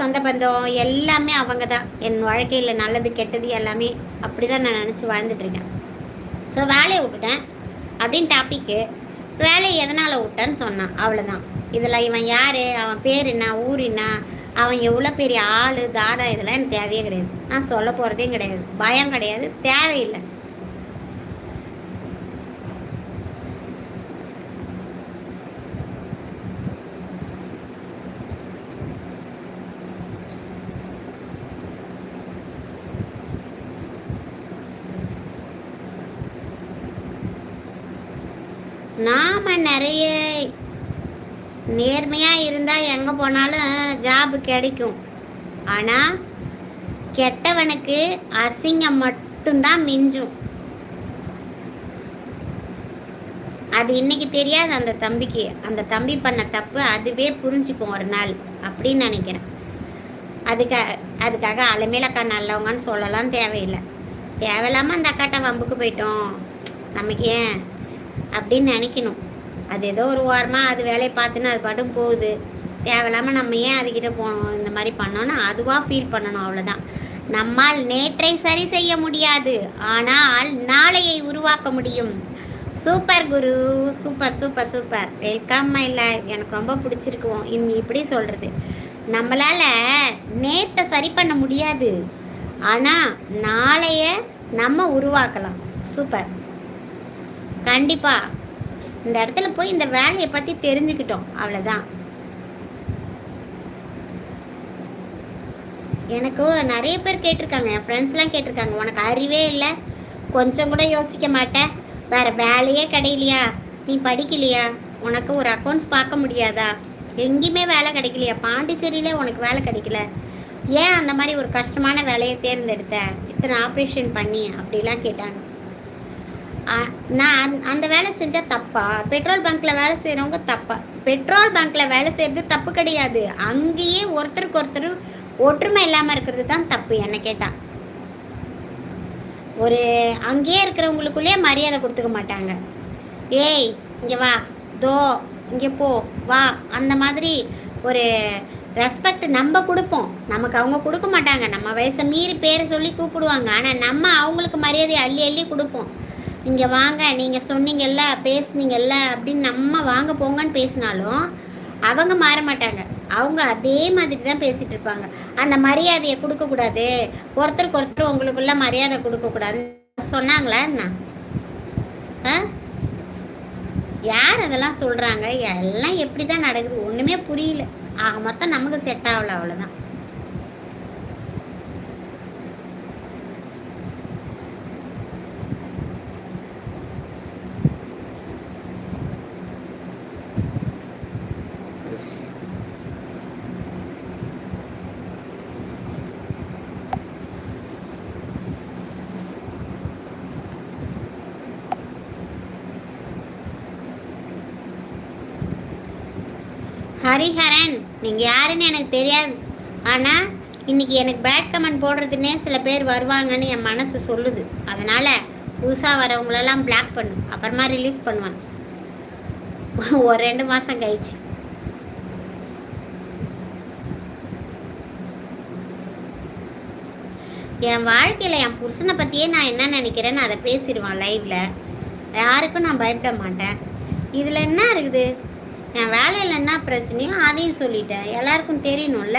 சொந்த பந்தம் எல்லாமே அவங்க தான். என் வாழ்க்கையில் நல்லது கெட்டது எல்லாமே அப்படி தான் நான் நினச்சி வாழ்ந்துட்டுருக்கேன் ஸோ வேலையை விட்டுட்டேன். அப்படின்னு டாப்பிக்கு வேலையை எதனால் விட்டேன்னு சொன்னான். அவ்வளோதான் இதில் இவன் யார்? அவன் பேர் என்ன? ஊர் என்ன? அவன் எவ்வளோ பெரிய ஆள் தாதா இதெல்லாம் எனக்கு தேவையே கிடையாது. நான் சொல்ல போகிறதே கிடையாது. பயம் கிடையாது. தேவையில்லை. நாம நிறைய நேர்மையா இருந்தா எங்க போனாலும் ஜாப் கிடைக்கும். ஆனா கெட்டவனுக்கு அசிங்கம் மட்டும்தான் மிஞ்சும். அது இன்னைக்கு தெரியாது அந்த தம்பிக்கு. அந்த தம்பி பண்ண தப்பு அதுவே புரிஞ்சுக்கும் ஒரு நாள் அப்படின்னு நினைக்கிறேன். அதுக்காக அதுக்காக அலமேலக்கா நல்லவங்கன்னு சொல்லலாம் தேவையில்லை. தேவையில்லாமல் அந்த அக்காட்ட வம்புக்கு போயிட்டோம். நமக்கு ஏன் அப்படின்னு நினைக்கணும். அது ஏதோ ஒரு வாரமாக அது வேலையை பார்த்துன்னு அது பாட்டும் போகுது. தேவையில்லாமல் நம்ம ஏன் அதுக்கிட்ட போகணும் இந்த மாதிரி பண்ணோன்னா அதுவாக ஃபீல் பண்ணணும் அவ்வளோதான் நம்மால் நேற்றை சரி செய்ய முடியாது. ஆனால் நாளையை உருவாக்க முடியும். Super Guru. Super super super. Welcome my life எனக்கு ரொம்ப பிடிச்சிருக்கும் இந்த இப்படி சொல்கிறது நம்மளால் நேற்றை சரி பண்ண முடியாது. ஆனால் நாளைய நம்ம உருவாக்கலாம். சூப்பர். கண்டிப்பா. இந்த இடத்துல போய் இந்த வேலையை பத்தி தெரிஞ்சுக்கிட்டோம். அவ்வளவுதான். எனக்கு நிறைய பேர் கேட்டிருக்காங்க. என் ஃப்ரெண்ட்ஸ்லாம் கேட்டிருக்காங்க. உனக்கு அறிவே இல்லை. கொஞ்சம் கூட யோசிக்க மாட்டேன். வேற வேலையே கிடையிலையா நீ படிக்கலையா? உனக்கு ஒரு அக்கௌண்ட்ஸ் பார்க்க முடியாதா? எங்கேயுமே வேலை கிடைக்கலையா? பாண்டிச்சேரியிலே உனக்கு வேலை கிடைக்கல. ஏன் அந்த மாதிரி ஒரு கஷ்டமான வேலையை தேர்ந்தெடுத்த? இத்தனை ஆப்ரேஷன் பண்ணி அப்படிலாம் கேட்டாங்க. நான் அந்த வேலை செஞ்சால் தப்பா? பெட்ரோல் பங்க்கில் வேலை செய்கிறவங்க தப்பா? பெட்ரோல் பங்க்கில் வேலை செய்கிறது தப்பு கிடையாது. அங்கேயே ஒருத்தருக்கு ஒருத்தர் ஒற்றுமை இல்லாமல் இருக்கிறது தான் தப்பு என்ன கேட்டால் ஒரு அங்கேயே இருக்கிறவங்களுக்குள்ளேயே மரியாதை கொடுத்துக்க மாட்டாங்க. ஏய் இங்கே வா தோ இங்கே போ வா அந்த மாதிரி ஒரு ரெஸ்பெக்ட் நம்ம கொடுப்போம். நமக்கு அவங்க கொடுக்க மாட்டாங்க. நம்ம வயசை மீறி பேரை சொல்லி கூப்பிடுவாங்க. ஆனால் நம்ம அவங்களுக்கு மரியாதையை அள்ளி அள்ளி கொடுப்போம். இங்கே வாங்க நீங்கள் சொன்னீங்கல்ல பேசுனீங்கல்ல அப்படின்னு நம்ம வாங்க போங்கன்னு பேசினாலும் அவங்க மாற மாட்டாங்க. அவங்க அதே மாதிரி தான் பேசிகிட்டு இருப்பாங்க. அந்த மரியாதையை கொடுக்கக்கூடாது ஒருத்தருக்கு ஒருத்தர் உங்களுக்குள்ள மரியாதை கொடுக்கக்கூடாது சொன்னாங்களா என்ன? யார் அதெல்லாம் சொல்கிறாங்க எல்லாம் எப்படி தான் நடக்குது? ஒன்றுமே புரியல. ஆக மொத்தம் நமக்கு செட் ஆகல அவ்வளோதான் ஹரிஹரன் நீங்கள் யாருன்னு எனக்கு தெரியாது. ஆனால் இன்னைக்கு எனக்கு பேட் கமெண்ட் போடுறதுன்னே சில பேர் வருவாங்கன்னு என் மனசு சொல்லுது. அதனால் புதுசாக வரவங்களெல்லாம் பிளாக் பண்ணு. அப்புறமா ரிலீஸ் பண்ணுவேன். ஒரு ரெண்டு மாதம் கழிச்சு. என் வாழ்க்கையில் என் புருஷனை பற்றியே நான் என்ன நினைக்கிறேன்னு அதை பேசிடுவான் லைவில் யாருக்கும் நான் பயப்பட மாட்டேன். இதில் என்ன இருக்குது? என் வேலையில் என்ன பிரச்சனையோ அதையும் சொல்லிட்டேன். எல்லாருக்கும் தெரியணும்ல?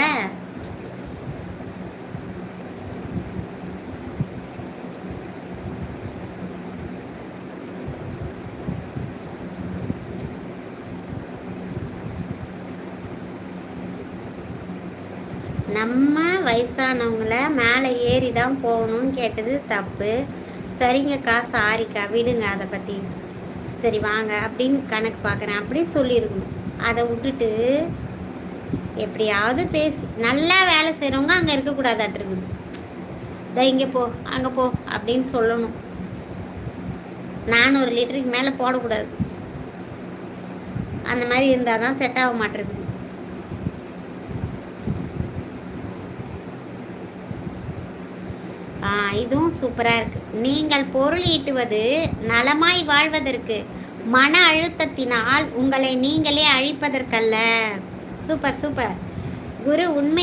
நம்ம வயசானவங்கள மேலே ஏறி தான் போகணும்னு கேட்டது தப்பு. சரிங்கக்கா சாரிக்கா விடுங்க அதை பற்றி சரி வாங்க அப்படின்னு கணக்கு பார்க்குறேன். அப்படி சொல்லியிருக்கணும். அதை விட்டுட்டு எப்படியாவது பேசி. நல்லா வேலை செய்கிறவங்க அங்கே இருக்கக்கூடாதாட்டிருக்குது இதை இங்கே போ அங்கே போ அப்படின்னு சொல்லணும். நானூறு லிட்டருக்கு மேலே போடக்கூடாது. அந்த மாதிரி இருந்தால் தான் செட் ஆக மாட்டேங்குது. இதுவும் சூப்பராக இருக்குது நீங்கள் பொருள் ஈட்டுவது நலமாய் வாழ்வதற்கு மன அழுத்தத்தினால் உங்களை நீங்களே அழிப்பதற்கல்ல. Super super. குரு உண்மை